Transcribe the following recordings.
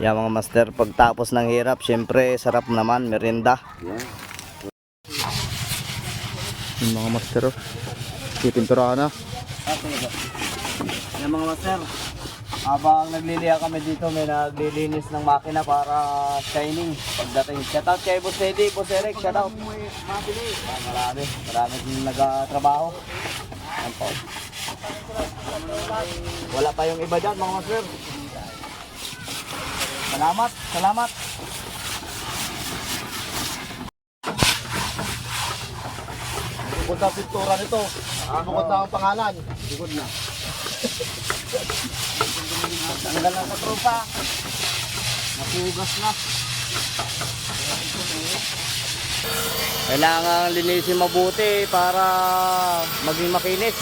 Yan mga master, pagtapos ng hirap, syempre sarap naman, merinda. Yung mga master, oh. pipinturahan na. Yan mga master, habang nagliliya kami dito, may naglilinis ng makina para shining pagdating. Shout out kay Boss Eddie, Boss Eric, shout out. Ah, marami, marami din nagtrabaho. Yan po. Wala pa yung iba dyan mga master. Salamat, salamat. Bukod na pintura nito. Bukod na ang pangalan. Bukod na. Tanggal na sa trupa. Napugas na. Kailangan linisin mabuti para maging makinis.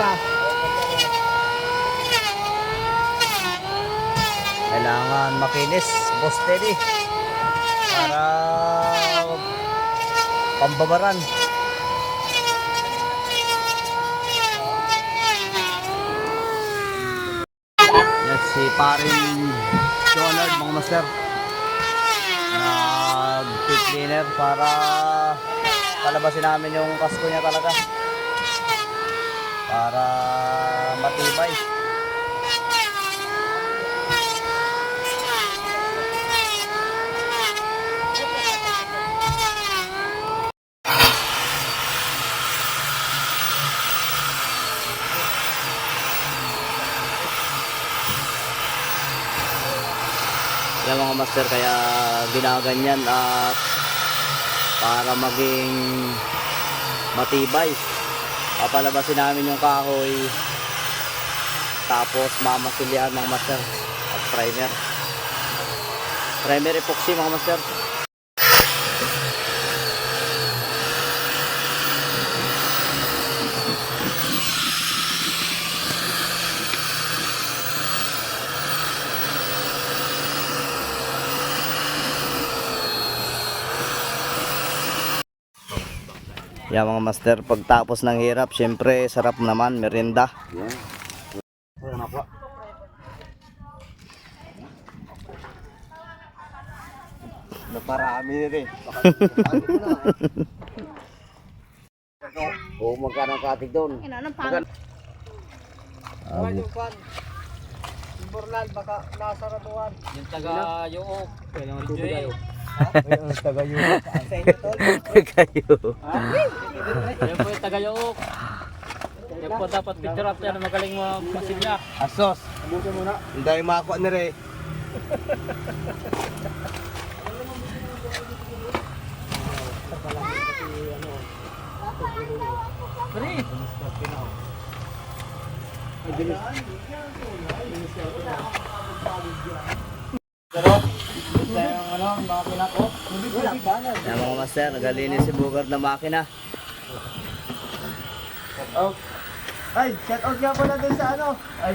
Ta. Kailangan makinis, boss Teddy. Para pambabaran. Yan si paring Jonard, mga master. Nag-pit cleaner para palabasin namin yung kasko niya talaga. Para matibay. Yan mga master kaya ginaganyan at para maging matibay. Papalabasin namin yung kahoy. Tapos mamasilian mga master at primer. Primer epoxy mga master Yan mga master, pagtapos ng hirap, syempre sarap naman, merinda. Naparami rin. Oo, magkano ang katig doon? Bornal, baka nasa rabuan. Yung taga Yook. Kailangan tubig kayo. Ang taga yun. Sa. Yan po yung taga Yook. Yan po dapat picture up yan. Magaling mo masilya. Asos. Abuti mo na. Hindi tayo makakuha ni Re. Yan mga master, nagalinis si Bugard na makina. Oh. Ay, shout out nga pala dun sa ano. Ay,